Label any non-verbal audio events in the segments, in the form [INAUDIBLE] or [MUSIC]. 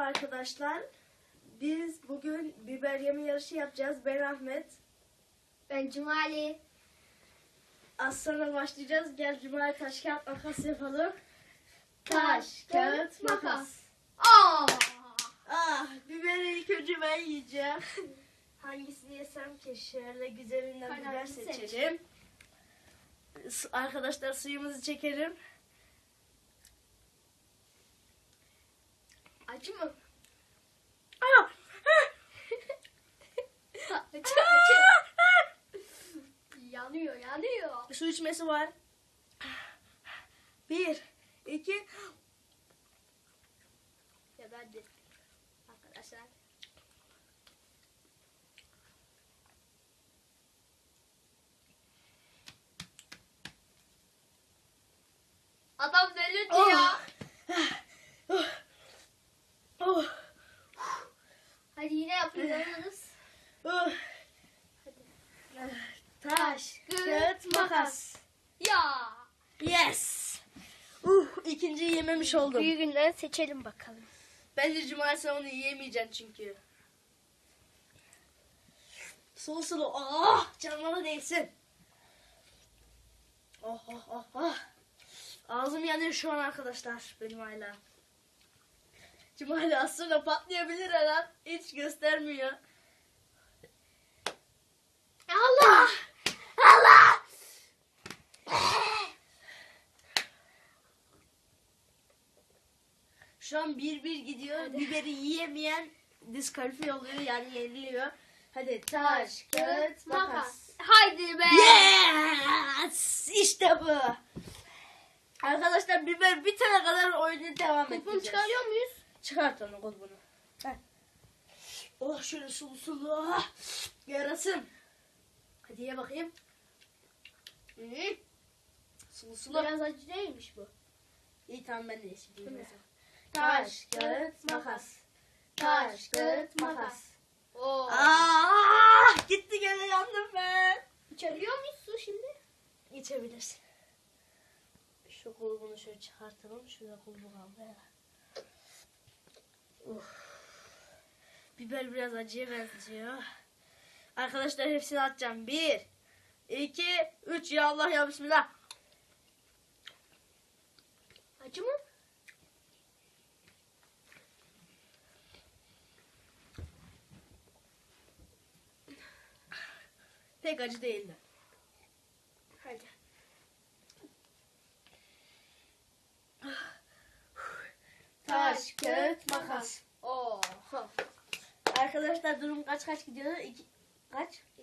Merhaba arkadaşlar. Biz bugün biber yeme yarışı yapacağız. Ben Ahmet. Ben Cumali. Az sonra başlayacağız. Gel Cumali taş kağıt makas yapalım. Taş, kağıt, makas. Aa! Ah, biberi ilk önce ben yiyeceğim. [LAUGHS] Hangisini yesem ki şöyle güzelinden biber seçelim. Arkadaşlar suyumuzu çekelim. Acı mı? Acı acı. yanıyor yanıyor. Su içmesi var. Bir, iki, Ya ben de. Arkadaşlar. Adam delirdi Oh. ya. oh, oh, Hadi yine yapıyoruz. oh. Hadi. Taş, kağıt, makas. Ya. Yes. Uh, yememiş oldum. Büyüğünden seçelim bakalım. Bence cumartesi onu yiyemeyeceksin çünkü. Sulu sulu. Ah, canıma değsin. Oh oh oh oh. Ağzım yanıyor şu an arkadaşlar benim hala. Cumali az sonra patlayabilir her an. Hiç göstermiyor. Allah! Allah! Şu an bir bir gidiyor. Biberi yiyemeyen diskalifiye oluyor yani yeniliyor. Hadi taş, kağıt, makas. Haydi be. Yes! İşte bu. Arkadaşlar biber bitene kadar oyunu devam Kupon edeceğiz. çıkarıyor muyuz? Çıkart onu kulbunu. Heh. Oh şöyle sulu sulu. Ah, Yarasın. Hadi ye bakayım. Hı. Sulu sulu. Biraz acı değilmiş bu. İyi tamam ben de yeşil mi? Taş, kağıt, makas. Taş, kağıt, makas. Oo. Aa, gitti gene yandım ben. İçebiliyor muyuz su şimdi? İçebilirsin. Şu kulbunu şöyle çıkartalım. Şurada kulbu kaldı. Uf. Biber biraz acıya benziyor. Arkadaşlar hepsini atacağım. Bir, iki, üç. Ya Allah ya Bismillah. Acı mı? Pek acı değildi. Hadi. Taş, kağıt, makas. Oo. Arkadaşlar durum kaç kaç gidiyor? İki, kaç? Ee,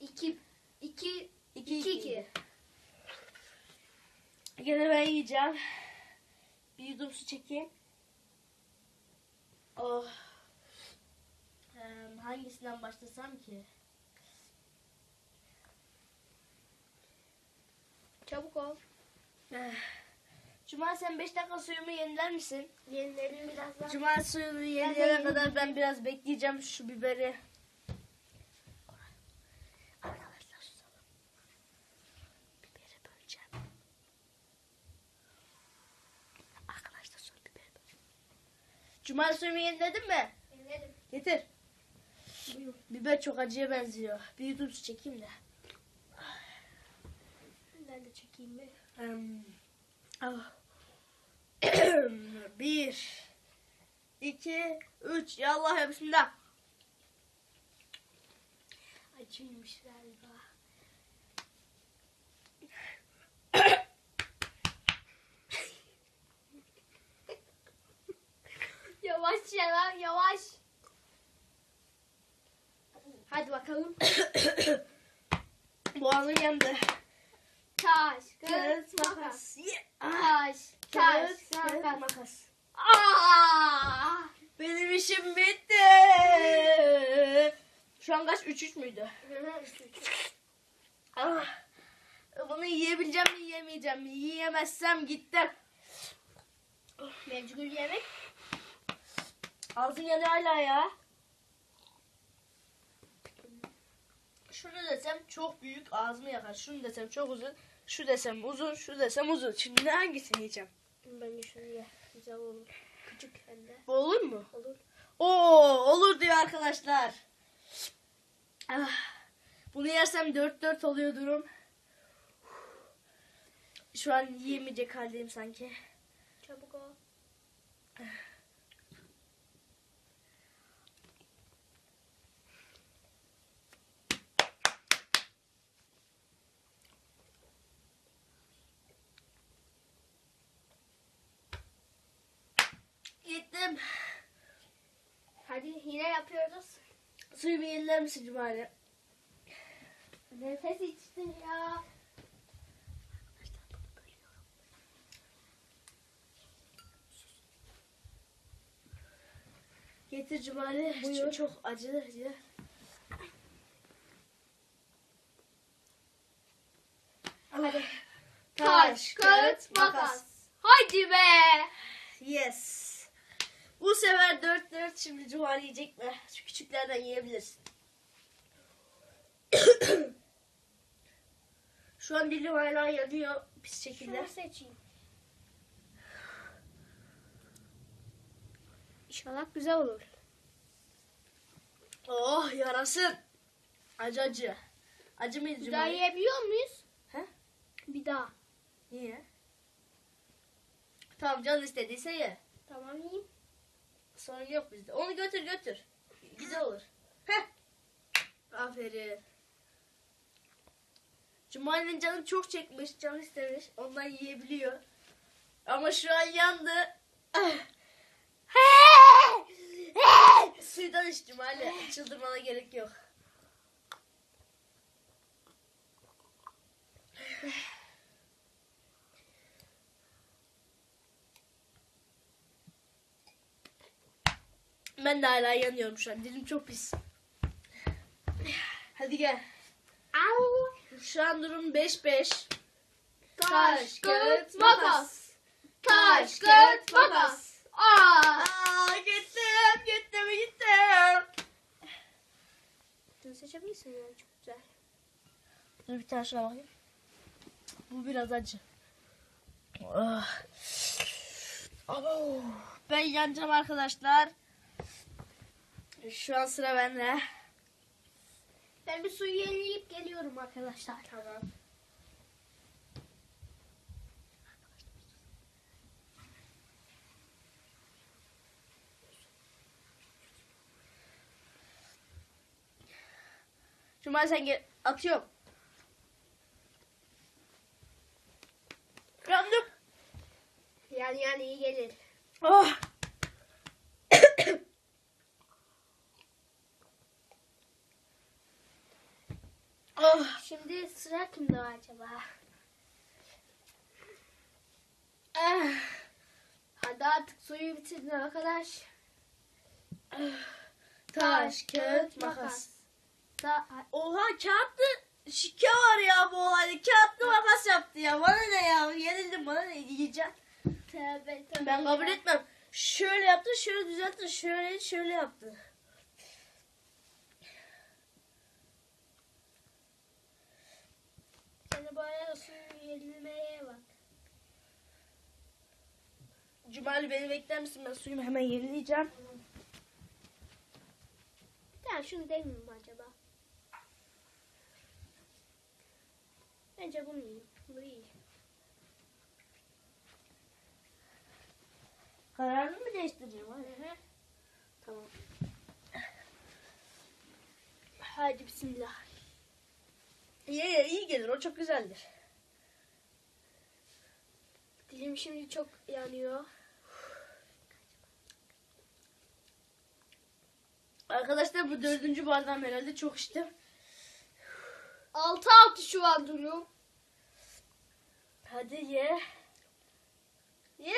iki, iki, İki, iki, iki. iki. Gene ben yiyeceğim. Bir yudum su çekeyim. Oh. Em, hangisinden başlasam ki? Çabuk ol. Eh. Cuma sen 5 dakika suyumu yeniler misin? Yenilelim biraz daha. Cuma suyunu yenilene kadar ben biraz bekleyeceğim şu biberi. Arkadaşlar susalım. Biberi böleceğim. Arkadaşlar son biberi böleceğim. Cuma suyumu yeniledin mi? Yenilelim. Getir. Biber çok acıya benziyor. Bir su çekeyim de. Ben de çekeyim? Em, ah. [COUGHS] Bir, iki, üç. Ya Allah ya Bismillah. Acıymış galiba. [COUGHS] yavaş ya lan yavaş. Hadi bakalım. [COUGHS] Boğazım yandı. Taş, Kağıt, makas. Taş, taş, kağıt, makas. Aa! Benim işim bitti. Şu an kaç? Üç üç müydü? Ah. Bunu yiyebileceğim mi yiyemeyeceğim mi? Yiyemezsem gittim. Mecbur yemek. Ağzım yanıyor hala ya. Şunu desem çok büyük ağzımı yakar. Şunu desem çok uzun. Şu desem uzun, şu desem uzun. Şimdi hangisini yiyeceğim? Ben de şunu ye. Güzel olur. Küçük hem de. Bu olur mu? Olur. Oo olur diyor arkadaşlar. Ah, bunu yersem 4-4 oluyor durum. Şu an yiyemeyecek haldeyim sanki. Çabuk ol. Gittim. Hadi yine yapıyoruz. Suyumu yeniler misin Cumali? Nefes içtin ya. Getir Cumali. Buyur. Çok, çok acı. acı. Hadi. Taş, kağıt, makas. Hadi be. Yes. Bu sefer 4-4 şimdi Cumali yiyecek mi? Şu küçüklerden yiyebilirsin. [COUGHS] Şu an dilim hala yanıyor pis şekilde. Şunu seçeyim. İnşallah güzel olur. Oh yarasın. Acı acı. Acı mıydı Bir daha yiyebiliyor muyuz? He? Bir daha. Niye? Tamam canın istediyse ye. Tamam yiyeyim. Sorun yok bizde. Onu götür götür. Güzel olur. Heh. Aferin. Cumali'nin canı çok çekmiş, canı istemiş. Ondan yiyebiliyor. Ama şu an yandı. [LAUGHS] Suydan iç Cumali. Çıldırmana gerek yok. Ben de hala yanıyorum şu an. Dilim çok pis. Hadi gel. Au. Şu an durum 5-5. Taş, kağıt, makas. Taş, kağıt, makas. Aa. Aa, gittim, gittim, gittim. Bunu seçebilirsin yani çok güzel. Dur bir tane şuna bakayım. Bu biraz acı. Ah. Oh. Ben yanacağım arkadaşlar. Şu an sıra bende. Ben bir suyu yenileyip geliyorum arkadaşlar. Tamam. Cuma sen gel. Atıyorum. Yandım. Yani yani iyi gelir. Oh. Oh. Şimdi sıra kimde acaba? Ah. Hadi artık suyu bitirdin arkadaş. Taş, kağıt, makas. Ta Oha kağıtlı şike var ya bu olayda. Kağıtlı makas yaptı ya. Bana ne ya? Yenildim bana ne yiyeceğim. tövbe tövbe. Ben kabul etmem. Şöyle yaptı, şöyle düzeltti, şöyle şöyle yaptı. Seni suyu yenilmeye bak. Cumali beni bekler misin? Ben suyumu hemen yenileyeceğim. Ya şunu demeyeyim acaba? Bence bunu yiyeyim. Bu iyi. Kararını mı değiştireceğim? Hı hı. Tamam. Hadi bismillah. Ye iyi gelir. O çok güzeldir. Dilim şimdi çok yanıyor. Arkadaşlar bu dördüncü bardağım herhalde çok içtim. Altı altı şu an durum. Hadi ye. Ye.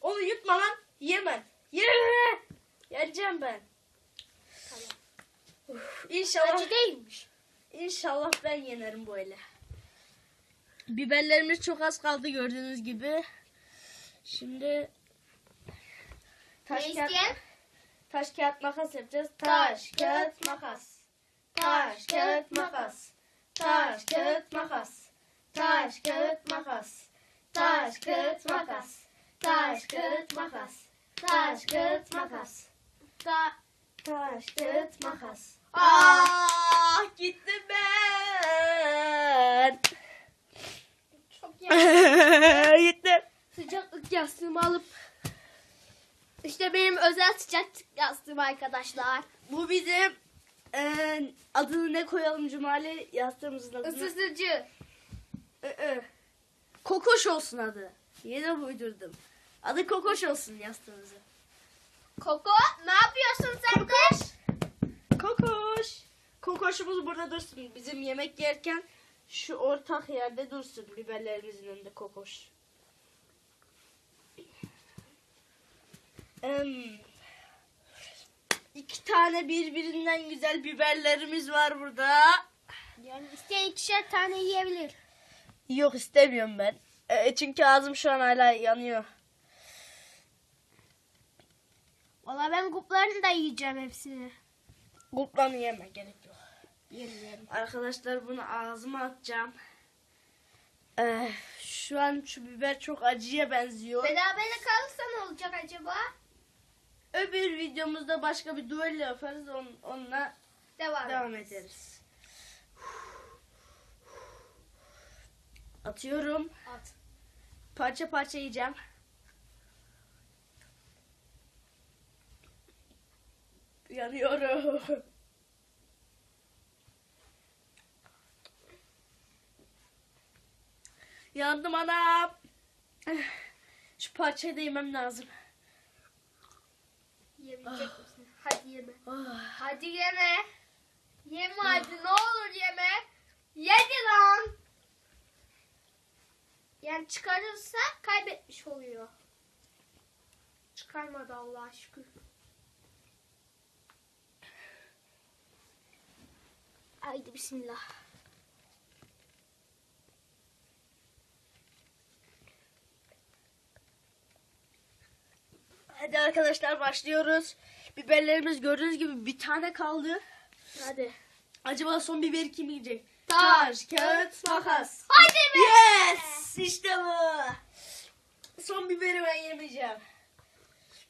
Onu yutma lan. Yemem. Ye. Yeneceğim ben. Tamam. Uf, İnşallah. Acı değilmiş. İnşallah ben yenerim böyle. Biberlerimiz çok az kaldı gördüğünüz gibi. Şimdi taş kağıt, taş kağıt makas yapacağız. Taş, Taş kağıt makas. Taş kağıt makas. Taş kağıt makas. Taş kağıt makas. Taş kağıt makas. Taş kağıt makas. Taş, kağıt, makas. Ta Taş, kağıt, makas. Aa! Ah gittim ben. Çok [LAUGHS] gittim. Sıcaklık yastığımı alıp işte benim özel sıcaklık yastığım arkadaşlar. Bu bizim eee, adını ne koyalım Cumali yastığımızın adını. Isıtıcı. Ee, Kokoş olsun adı. Yeni uydurdum. Adı Kokoş olsun yastığımızın. Koko ne yapıyorsun sen de? Kokoşumuz burada dursun. Bizim yemek yerken şu ortak yerde dursun. Biberlerimizin önünde kokoş. İki tane birbirinden güzel biberlerimiz var burada. Yani isteyen ikişer tane yiyebilir. Yok istemiyorum ben. E, çünkü ağzım şu an hala yanıyor. Valla ben kuplarını da yiyeceğim hepsini. Gulplanı yeme gerek. Yerim. Arkadaşlar bunu ağzıma atacağım. Ee, şu an şu biber çok acıya benziyor. Berabere kalırsa ne olacak acaba? Öbür videomuzda başka bir duello yaparız. On, onunla Devam, devam ederiz. Atıyorum. At. Parça parça yiyeceğim. Yanıyorum. [LAUGHS] Yandım anam. [SIGHS] Şu parçayı da yemem lazım. Yiyebilecek misin? Hadi yeme. [SIGHS] Ah. Hadi yeme. Yeme hadi ne olur yeme. Yedi lan. Yani çıkarırsa kaybetmiş oluyor. Çıkarmadı Allah'a şükür. Haydi bismillah. Hadi arkadaşlar başlıyoruz. Biberlerimiz gördüğünüz gibi bir tane kaldı. Hadi. Acaba son biberi kim yiyecek? Taş, kağıt, makas. Hadi be. Yes! İşte bu. Son biberi ben yemeyeceğim.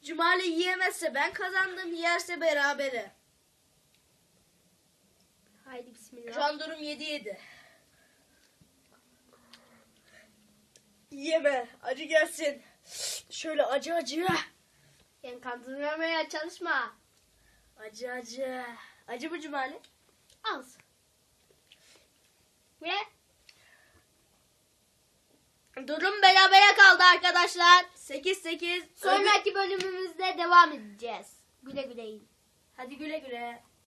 Cumali yiyemezse ben kazandım, yerse berabere. Haydi bismillah. Şu an durum 7-7. Yeme, acı gelsin. Şöyle acı acı. Yani kandırmamaya çalışma. Acı acı. Acı mı Cumali? Az. Ve Durum berabere kaldı arkadaşlar. 8-8. sonraki bölümümüzde devam edeceğiz. Güle güle. Hadi güle güle.